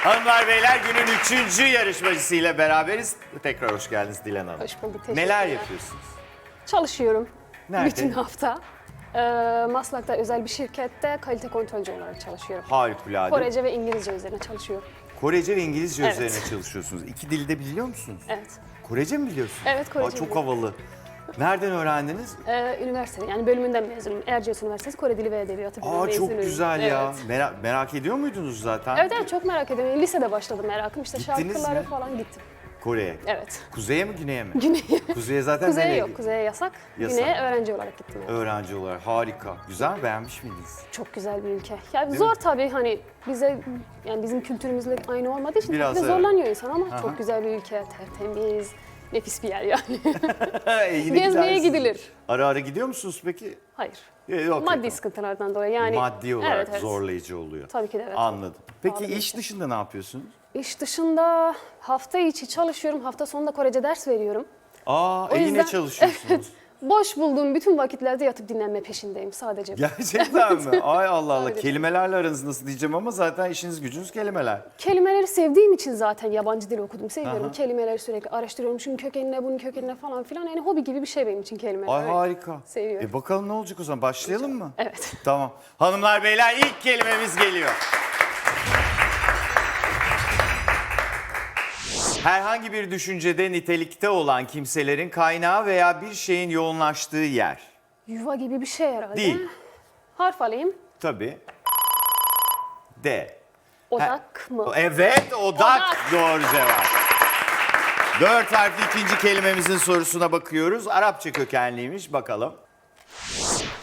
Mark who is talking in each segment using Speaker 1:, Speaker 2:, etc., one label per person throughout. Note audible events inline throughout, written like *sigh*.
Speaker 1: Hanımlar beyler günün üçüncü yarışmacısıyla beraberiz. Tekrar hoş geldiniz Dilan Hanım.
Speaker 2: Hoş bulduk, teşekkürler.
Speaker 1: Neler yapıyorsunuz?
Speaker 2: Çalışıyorum
Speaker 1: Nerede?
Speaker 2: bütün hafta. Ee, Maslak'ta özel bir şirkette kalite kontrolcü olarak çalışıyorum.
Speaker 1: Harikulade.
Speaker 2: Korece ve İngilizce üzerine çalışıyorum.
Speaker 1: Korece ve İngilizce
Speaker 2: Evet.
Speaker 1: üzerine çalışıyorsunuz. İki dilde biliyor musunuz?
Speaker 2: Evet.
Speaker 1: Korece mi biliyorsunuz?
Speaker 2: Evet, Korece
Speaker 1: Aa, çok
Speaker 2: biliyorum.
Speaker 1: havalı. Nereden öğrendiniz?
Speaker 2: Ee, üniversite yani bölümünden mezunum. Erciyes Üniversitesi Kore Dili ve Edebiyatı bölümü
Speaker 1: Aa çok
Speaker 2: mezunuyum.
Speaker 1: güzel ya.
Speaker 2: Evet.
Speaker 1: Merak, merak ediyor muydunuz zaten?
Speaker 2: Evet evet çok merak ediyorum. Lisede başladım merakım. İşte
Speaker 1: Gittiniz
Speaker 2: şarkılara
Speaker 1: mi?
Speaker 2: falan gittim.
Speaker 1: Kore'ye.
Speaker 2: Evet.
Speaker 1: Kuzeye mi güneye mi?
Speaker 2: Güney'e.
Speaker 1: Kuzeye zaten
Speaker 2: Kuzeye
Speaker 1: nereye?
Speaker 2: yok. Kuzeye yasak.
Speaker 1: Yasak.
Speaker 2: Güney'e öğrenci olarak gittim. yani.
Speaker 1: Öğrenci olarak harika. Güzel beğenmiş miydiniz?
Speaker 2: Çok güzel bir ülke. Yani
Speaker 1: Değil
Speaker 2: zor
Speaker 1: mi?
Speaker 2: tabii hani bize yani bizim kültürümüzle aynı olmadığı için
Speaker 1: Biraz
Speaker 2: tabii de
Speaker 1: evet.
Speaker 2: zorlanıyor insan ama
Speaker 1: Aha.
Speaker 2: çok güzel bir ülke, tertemiz, nefis bir yer yani. *laughs*
Speaker 1: Yine
Speaker 2: Gezmeye
Speaker 1: gidersiniz.
Speaker 2: gidilir.
Speaker 1: Ara ara gidiyor musunuz peki?
Speaker 2: Hayır.
Speaker 1: Ee, Yok,
Speaker 2: Maddi
Speaker 1: yok.
Speaker 2: sıkıntılardan dolayı yani.
Speaker 1: Maddi olarak
Speaker 2: Evet, evet.
Speaker 1: zorlayıcı oluyor.
Speaker 2: Tabii ki de evet.
Speaker 1: Anladım. Peki
Speaker 2: bir
Speaker 1: iş dışında ne yapıyorsunuz?
Speaker 2: İş dışında hafta içi çalışıyorum, hafta sonunda Korece ders veriyorum.
Speaker 1: Aa, e yine
Speaker 2: yüzden-
Speaker 1: çalışıyorsunuz. *laughs*
Speaker 2: Boş bulduğum bütün vakitlerde yatıp dinlenme peşindeyim sadece.
Speaker 1: Gerçekten mi? *laughs* Ay Allah Allah. Kelimelerle aranız nasıl diyeceğim ama zaten işiniz gücünüz kelimeler.
Speaker 2: Kelimeleri sevdiğim için zaten yabancı dil okudum. Seviyorum
Speaker 1: Aha.
Speaker 2: kelimeleri sürekli araştırıyorum. Şunun kökenine, bunun kökenine falan filan. Yani hobi gibi bir şey benim için kelimeler.
Speaker 1: Ay harika.
Speaker 2: Seviyorum.
Speaker 1: E bakalım ne olacak o zaman? Başlayalım mı?
Speaker 2: Evet.
Speaker 1: Tamam. Hanımlar beyler ilk kelimemiz geliyor. Herhangi bir düşüncede nitelikte olan kimselerin kaynağı veya bir şeyin yoğunlaştığı yer.
Speaker 2: Yuva gibi bir şey herhalde.
Speaker 1: Değil.
Speaker 2: Harf alayım.
Speaker 1: Tabii. D.
Speaker 2: Odak mı?
Speaker 1: Evet, odak,
Speaker 2: Odak.
Speaker 1: doğru cevap. Dört harfli ikinci kelimemizin sorusuna bakıyoruz. Arapça kökenliymiş, bakalım.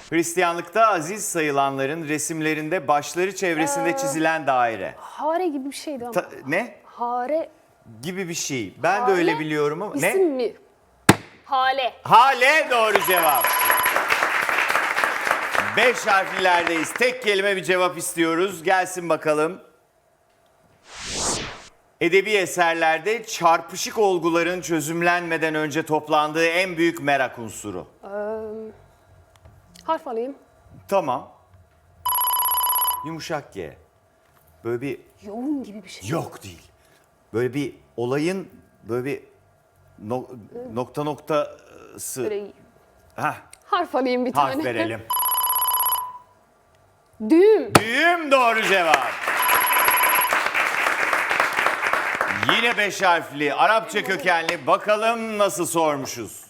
Speaker 1: Hristiyanlıkta aziz sayılanların resimlerinde başları çevresinde
Speaker 2: Ee.
Speaker 1: çizilen daire.
Speaker 2: Hare gibi bir şeydi ama.
Speaker 1: Ta- ne?
Speaker 2: Hare
Speaker 1: Gibi bir şey. Ben de
Speaker 2: Hale,
Speaker 1: öyle biliyorum ama.
Speaker 2: isim
Speaker 1: Ne?
Speaker 2: mi? Hale.
Speaker 1: Hale doğru cevap. Beş harflilerdeyiz. Tek kelime bir cevap istiyoruz. Gelsin bakalım. Edebi eserlerde çarpışık olguların çözümlenmeden önce toplandığı en büyük merak unsuru.
Speaker 2: Ee, harf alayım.
Speaker 1: Tamam. Yumuşak G. Böyle bir
Speaker 2: Yoğun gibi bir şey.
Speaker 1: yok değil. Böyle bir olayın böyle bir no- nokta noktası.
Speaker 2: Böyle harf alayım bir
Speaker 1: harf
Speaker 2: tane.
Speaker 1: verelim. *laughs*
Speaker 2: Düğüm.
Speaker 1: Düğüm doğru cevap. Yine beş harfli Arapça kökenli bakalım nasıl sormuşuz.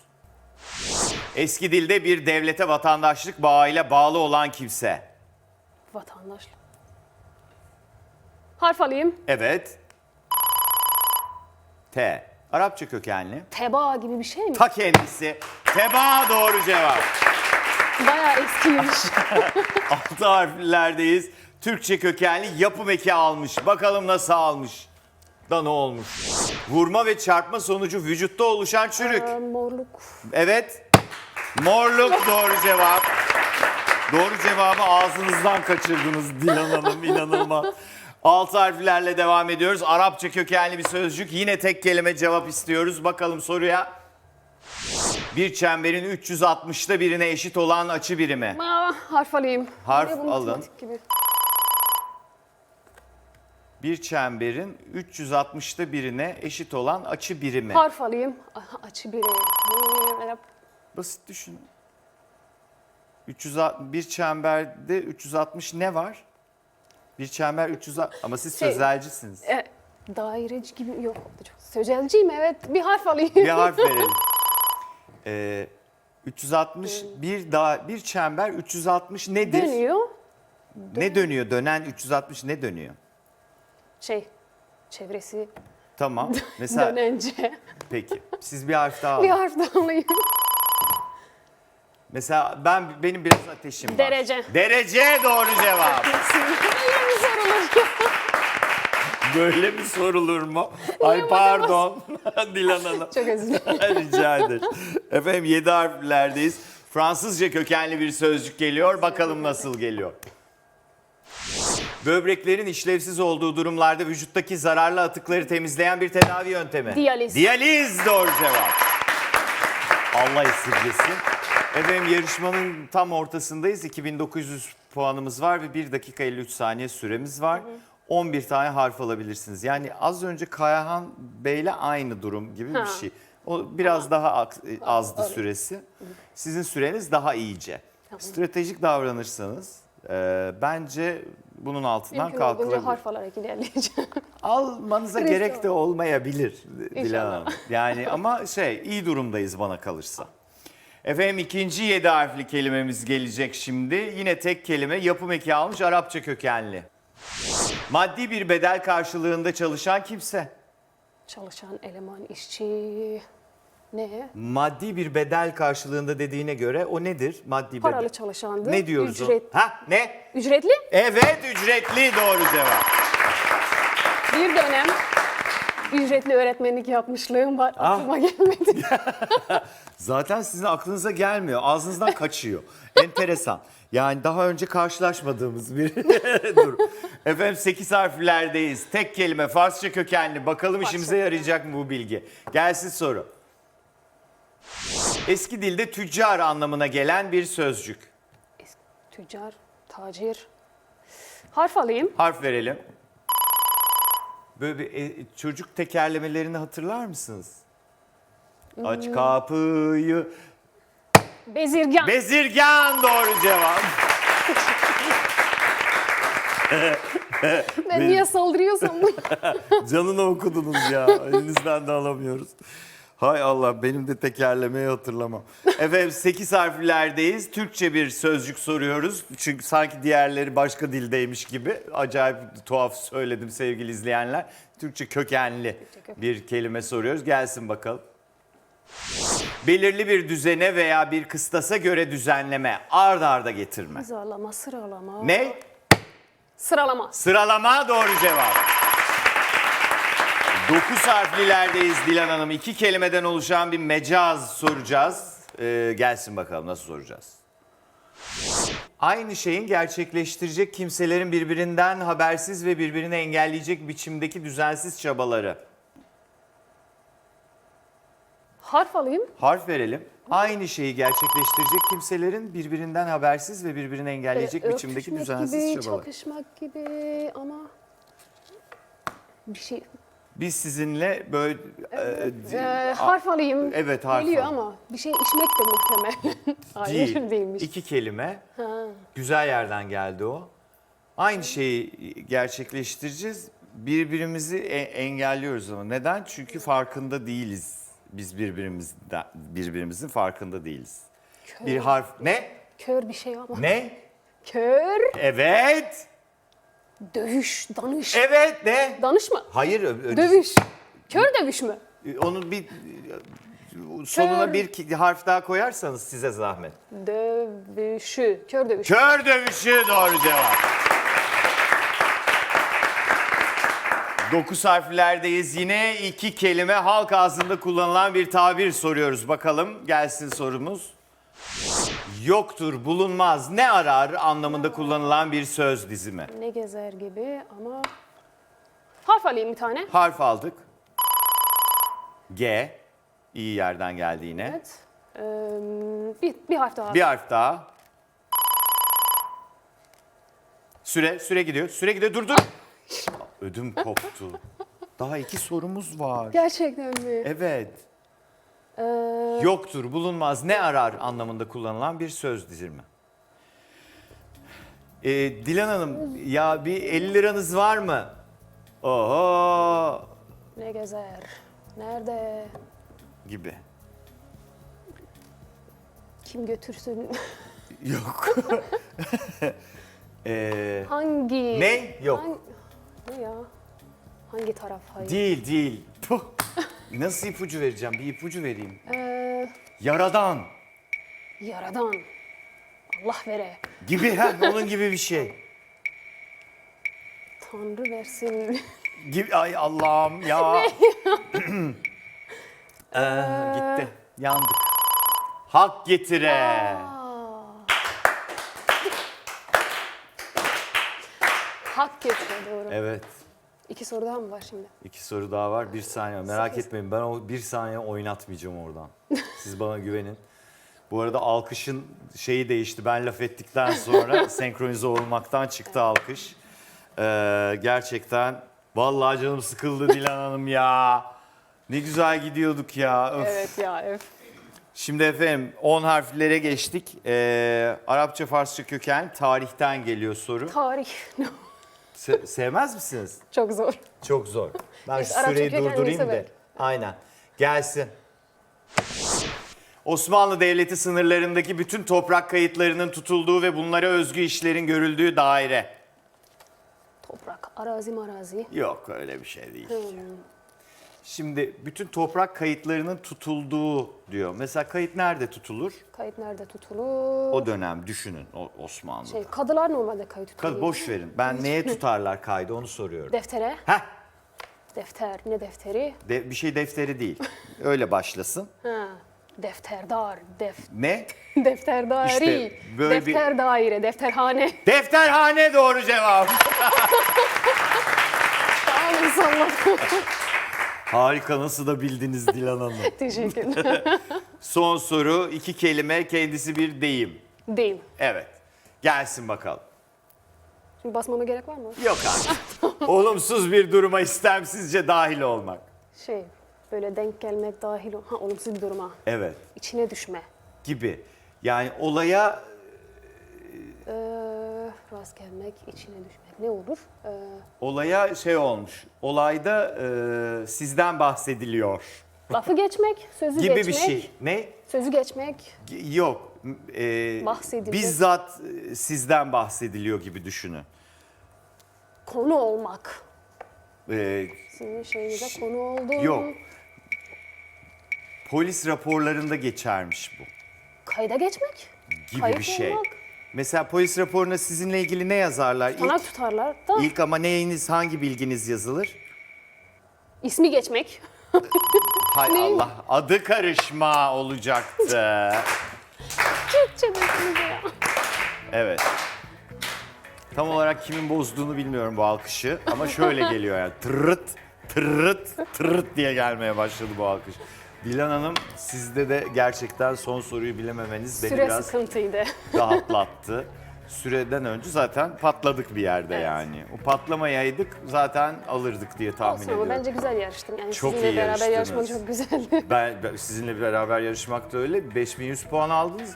Speaker 1: Eski dilde bir devlete vatandaşlık bağıyla bağlı olan kimse.
Speaker 2: Vatandaşlık. Harf alayım.
Speaker 1: Evet. T. Arapça kökenli.
Speaker 2: Teba gibi bir şey mi?
Speaker 1: Ta kendisi. Teba doğru cevap.
Speaker 2: Bayağı eskiymiş. *laughs*
Speaker 1: Altı harflerdeyiz. Türkçe kökenli yapım eki almış. Bakalım nasıl almış. Da ne olmuş? Vurma ve çarpma sonucu vücutta oluşan çürük.
Speaker 2: Ee, morluk.
Speaker 1: Evet. Morluk doğru cevap. Doğru cevabı ağzınızdan kaçırdınız Dilan Hanım inanılmaz. Altı harflerle devam ediyoruz. Arapça kökenli bir sözcük. Yine tek kelime cevap istiyoruz. Bakalım soruya. Bir çemberin 360'ta birine eşit olan açı birimi.
Speaker 2: Aa, harf alayım.
Speaker 1: Harf
Speaker 2: bu
Speaker 1: alın.
Speaker 2: matematik Gibi.
Speaker 1: Bir çemberin 360'ta birine eşit olan açı birimi.
Speaker 2: Harf alayım. Aha, açı biri. Ee,
Speaker 1: Basit düşünün. 360 bir çemberde 360 ne var? Bir çember 360 ama siz
Speaker 2: Şey-
Speaker 1: sözelcisiniz.
Speaker 2: E, daireci gibi yok. Sözelciyim evet. Bir harf alayım.
Speaker 1: Bir harf verelim. *laughs* Ee, 360 bir daha bir çember 360 nedir?
Speaker 2: Dönüyor.
Speaker 1: Ne dönüyor? Dönen 360 ne dönüyor?
Speaker 2: Şey, çevresi
Speaker 1: Tamam. *laughs* Mesela
Speaker 2: dönence.
Speaker 1: peki. Siz bir harf daha *laughs*
Speaker 2: bir
Speaker 1: alın.
Speaker 2: harf daha alayım.
Speaker 1: Mesela ben benim biraz ateşim var.
Speaker 2: Derece.
Speaker 1: Derece doğru cevap. Böyle mi sorulur mu? Ay pardon *laughs* Dilan Hanım.
Speaker 2: Çok özür dilerim.
Speaker 1: Rica ederim. Efendim 7 harflerdeyiz. Fransızca kökenli bir sözcük geliyor. Bakalım nasıl geliyor. Böbreklerin işlevsiz olduğu durumlarda vücuttaki zararlı atıkları temizleyen bir tedavi yöntemi.
Speaker 2: Diyaliz.
Speaker 1: Diyaliz doğru cevap. Allah esirgesin. Efendim yarışmanın tam ortasındayız. 2900 puanımız var ve 1 dakika 53 saniye süremiz var. 11 tane harf alabilirsiniz. Yani az önce Kayahan Bey'le aynı durum gibi bir
Speaker 2: Ha.
Speaker 1: şey. O biraz daha ak- azdı
Speaker 2: öyle.
Speaker 1: süresi. Sizin süreniz daha iyice. Stratejik davranırsanız e, bence bunun altından
Speaker 2: Mümkün olduğunca
Speaker 1: kalkılabilir.
Speaker 2: harf alarak ilerleyeceğim. *laughs*
Speaker 1: Almanıza gerek de olmayabilir Dilan
Speaker 2: İnşallah.
Speaker 1: Hanım. Yani *laughs* ama şey iyi durumdayız bana kalırsa. Efendim ikinci yedi harfli kelimemiz gelecek şimdi. Yine tek kelime yapım eki almış Arapça kökenli. Maddi bir bedel karşılığında çalışan kimse.
Speaker 2: Çalışan eleman, işçi... Ne?
Speaker 1: Maddi bir bedel karşılığında dediğine göre o nedir? Maddi
Speaker 2: Paralı
Speaker 1: bedel.
Speaker 2: çalışandı.
Speaker 1: Ne diyoruz
Speaker 2: Ücret,
Speaker 1: o? Ha ne?
Speaker 2: Ücretli.
Speaker 1: Evet ücretli doğru cevap.
Speaker 2: Bir dönem ücretli öğretmenlik yapmışlığım var.
Speaker 1: Ah.
Speaker 2: Aklıma gelmedi. *laughs*
Speaker 1: Zaten sizin aklınıza gelmiyor. Ağzınızdan *laughs* kaçıyor. Enteresan. Yani daha önce karşılaşmadığımız bir *laughs* durum. Efendim 8 harflerdeyiz. Tek kelime Farsça kökenli. Bakalım işimize yarayacak mı bu bilgi? Gelsin soru. Eski dilde tüccar anlamına gelen bir sözcük.
Speaker 2: Tüccar, tacir. Harf alayım.
Speaker 1: Harf verelim. Böyle bir e, çocuk tekerlemelerini hatırlar mısınız? Aç kapıyı.
Speaker 2: Bezirgan.
Speaker 1: Bezirgan doğru cevap.
Speaker 2: ben niye saldırıyorsam bunu. *laughs*
Speaker 1: Canını okudunuz ya. Elinizden de alamıyoruz. Hay Allah benim de tekerlemeyi hatırlamam. Efendim 8 harflerdeyiz. Türkçe bir sözcük soruyoruz. Çünkü sanki diğerleri başka dildeymiş gibi. Acayip tuhaf söyledim sevgili izleyenler. Türkçe kökenli. bir kelime soruyoruz. Gelsin bakalım. Belirli bir düzene veya bir kıstasa göre düzenleme, ard arda getirme.
Speaker 2: Hizalama, sıralama.
Speaker 1: Ne?
Speaker 2: Sıralama.
Speaker 1: Sıralama doğru cevap. 9 harflilerdeyiz Dilan Hanım. İki kelimeden oluşan bir mecaz soracağız. Ee, gelsin bakalım nasıl soracağız. Aynı şeyin gerçekleştirecek kimselerin birbirinden habersiz ve birbirini engelleyecek biçimdeki düzensiz çabaları.
Speaker 2: Harf alayım.
Speaker 1: Harf verelim. Aynı şeyi gerçekleştirecek kimselerin birbirinden habersiz ve birbirini engelleyecek
Speaker 2: Böyle
Speaker 1: biçimdeki
Speaker 2: örtüşmek
Speaker 1: düzensiz
Speaker 2: gibi,
Speaker 1: çabalar.
Speaker 2: çakışmak gibi ama bir şey.
Speaker 1: Biz sizinle böyle e,
Speaker 2: Ee, harf alayım.
Speaker 1: evet, harf
Speaker 2: Geliyor
Speaker 1: al.
Speaker 2: ama bir şey içmek de muhtemelen. *laughs* Hayır
Speaker 1: Değil.
Speaker 2: değilmiş.
Speaker 1: İki kelime. Güzel yerden geldi o. Aynı şeyi gerçekleştireceğiz. Birbirimizi e- engelliyoruz ama neden? Çünkü farkında değiliz. Biz birbirimizden birbirimizin farkında değiliz. Bir harf ne?
Speaker 2: Kör bir şey ama.
Speaker 1: Ne?
Speaker 2: Kör.
Speaker 1: Evet.
Speaker 2: Dövüş, danış.
Speaker 1: Evet ne?
Speaker 2: Danış mı?
Speaker 1: Hayır. ö-
Speaker 2: Dövüş. Kör dövüş mü?
Speaker 1: Onun bir sonuna
Speaker 2: Kör.
Speaker 1: bir ki- harf daha koyarsanız size zahmet.
Speaker 2: Dövüşü. Kör dövüşü.
Speaker 1: Kör dövüşü doğru cevap. Dokuz harflerdeyiz. Yine iki kelime halk ağzında kullanılan bir tabir soruyoruz. Bakalım gelsin sorumuz. Yoktur, bulunmaz, ne arar anlamında kullanılan bir söz dizimi.
Speaker 2: Ne gezer gibi ama... Harf alayım bir tane.
Speaker 1: Harf aldık. G. iyi yerden geldi yine.
Speaker 2: Evet. Ee, bir, bir harf daha.
Speaker 1: Bir harf daha. Süre, süre gidiyor. Süre gidiyor. Dur dur. Ödüm koptu. Daha iki sorumuz var.
Speaker 2: Gerçekten mi?
Speaker 1: Evet.
Speaker 2: Ee,
Speaker 1: Yoktur, bulunmaz, ne arar anlamında kullanılan bir söz dizilme. Ee, Dilan Hanım, ya bir 50 liranız var mı? Oho
Speaker 2: ne gezer? Nerede?
Speaker 1: gibi.
Speaker 2: Kim götürsün?
Speaker 1: Yok. *laughs* *laughs* Ee,
Speaker 2: Hangi?
Speaker 1: Ne? Yok.
Speaker 2: Hangi- ne ya? Hangi taraf? Hayır.
Speaker 1: değil, değil. Puh. Nasıl ipucu vereceğim? Bir ipucu vereyim.
Speaker 2: Ee,
Speaker 1: Yaradan
Speaker 2: yaradan. Allah vere.
Speaker 1: gibi, ha, onun gibi bir şey.
Speaker 2: Tanrı versin.
Speaker 1: Gibi, ay Allah'ım ya. *laughs* Ee, gitti. Yandık. Hak getire.
Speaker 2: Hak doğru.
Speaker 1: Evet.
Speaker 2: İki soru daha mı var şimdi?
Speaker 1: İki soru daha var. Bir saniye. Merak etmeyin. Ben o bir saniye oynatmayacağım oradan. Siz bana *laughs* güvenin. Bu arada alkışın şeyi değişti. Ben laf ettikten sonra *laughs* senkronize olmaktan çıktı alkış. Ee, gerçekten vallahi canım sıkıldı Dilan Hanım ya. Ne güzel gidiyorduk ya. Öf.
Speaker 2: Evet ya ev.
Speaker 1: Şimdi efendim 10 harflere geçtik. Ee, Arapça, Farsça köken tarihten geliyor soru.
Speaker 2: Tarih. *laughs*
Speaker 1: Se- sevmez misiniz?
Speaker 2: Çok zor.
Speaker 1: Çok zor. *laughs* Ben
Speaker 2: Biz
Speaker 1: şu süreyi durdurayım da. Aynen. Gelsin. Osmanlı Devleti sınırlarındaki bütün toprak kayıtlarının tutulduğu ve bunlara özgü işlerin görüldüğü daire.
Speaker 2: Toprak, arazi marazi.
Speaker 1: Yok öyle bir şey değil.
Speaker 2: Hmm.
Speaker 1: Şimdi bütün toprak kayıtlarının tutulduğu diyor. Mesela kayıt nerede tutulur?
Speaker 2: Kayıt nerede tutulur?
Speaker 1: O dönem düşünün o Osmanlı'da.
Speaker 2: Şey, kadılar normalde kayıt tutuyor.
Speaker 1: Kad boş verin. Ben neye tutarlar kaydı onu soruyorum.
Speaker 2: Deftere.
Speaker 1: Heh,
Speaker 2: Defter. Ne defteri?
Speaker 1: de- bir şey defteri değil. Öyle başlasın. *laughs*
Speaker 2: Ha. Defterdar. Def,
Speaker 1: Ne? *laughs*
Speaker 2: defterdari.
Speaker 1: İşte böyle bir-
Speaker 2: Defter daire. Defterhane.
Speaker 1: Defterhane doğru cevap. *laughs*
Speaker 2: Sağ olun.
Speaker 1: Harika nasıl da bildiniz Dilan Hanım. *laughs*
Speaker 2: Teşekkürler. *laughs*
Speaker 1: Son soru iki kelime kendisi bir deyim.
Speaker 2: Değil.
Speaker 1: Evet. Gelsin bakalım.
Speaker 2: Şimdi basmama gerek var mı?
Speaker 1: Yok artık. Olumsuz bir duruma istemsizce dahil olmak.
Speaker 2: Şey, böyle denk gelmek dahil. ol- Ha, olumsuz bir duruma.
Speaker 1: Evet.
Speaker 2: İçine düşme.
Speaker 1: Gibi. Yani olaya
Speaker 2: Ee, rast gelmek, içine düşmek. Ne olur? Ee,
Speaker 1: olaya şey olmuş. Olayda e, sizden bahsediliyor
Speaker 2: lafı geçmek, sözü
Speaker 1: gibi
Speaker 2: geçmek.
Speaker 1: bir şey. Ne?
Speaker 2: Sözü geçmek.
Speaker 1: Yok. E,
Speaker 2: Bahsedilecek.
Speaker 1: bizzat e, sizden bahsediliyor gibi düşünün.
Speaker 2: Konu olmak.
Speaker 1: E,
Speaker 2: Sizin şeyinize konu oldu.
Speaker 1: yok. Polis raporlarında geçermiş bu.
Speaker 2: Kayda geçmek.
Speaker 1: Gibi
Speaker 2: Kayıt
Speaker 1: bir şey.
Speaker 2: olmak.
Speaker 1: Mesela polis raporuna sizinle ilgili ne yazarlar? İlk,
Speaker 2: Tanak tutarlar da
Speaker 1: ilk ama neyiniz, hangi bilginiz yazılır?
Speaker 2: ismi geçmek. *laughs*
Speaker 1: Hay Allah, adı karışma olacaktı. *laughs*
Speaker 2: Türkçe desinize ya.
Speaker 1: Evet. Tam olarak kimin bozduğunu bilmiyorum bu alkışı ama şöyle *laughs* geliyor yani. Tırıt, tırıt, tırıt diye gelmeye başladı bu alkış. Dilan Hanım sizde de gerçekten son soruyu bilememeniz beni
Speaker 2: Süre
Speaker 1: biraz
Speaker 2: sıkıntıydı. *laughs*
Speaker 1: rahatlattı. Süreden önce zaten patladık bir yerde
Speaker 2: Evet.
Speaker 1: yani. O patlamayaydık zaten alırdık diye tahmin
Speaker 2: Olsun ama
Speaker 1: ediyorum.
Speaker 2: bence güzel yarıştım. Yani
Speaker 1: Çok
Speaker 2: sizinle
Speaker 1: iyi
Speaker 2: beraber
Speaker 1: yarıştınız.
Speaker 2: yarışmak çok güzeldi. *laughs*
Speaker 1: Ben, ben sizinle beraber yarışmak da öyle. 5100 puan aldınız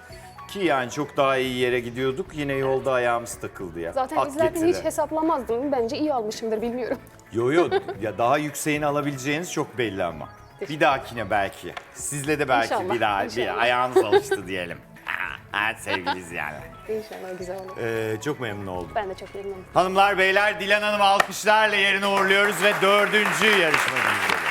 Speaker 1: ki yani çok daha iyi yere gidiyorduk. Yine yolda ayağımız takıldı ya.
Speaker 2: Zaten
Speaker 1: Hak
Speaker 2: izlerken
Speaker 1: getire.
Speaker 2: hiç hesaplamazdım. Bence iyi almışımdır bilmiyorum.
Speaker 1: Yo yo ya daha yükseğini alabileceğiniz çok belli ama. Bir dahakine belki. Sizle de belki
Speaker 2: İnşallah,
Speaker 1: bir daha bir ayağınız alıştı diyelim. *laughs* Evet sevgiliyiz yani.
Speaker 2: İnşallah güzel olur.
Speaker 1: Ee, çok memnun oldum.
Speaker 2: Ben de çok memnunum.
Speaker 1: Hanımlar beyler Dilan Hanım alkışlarla yerine uğurluyoruz ve dördüncü yarışmacımızı.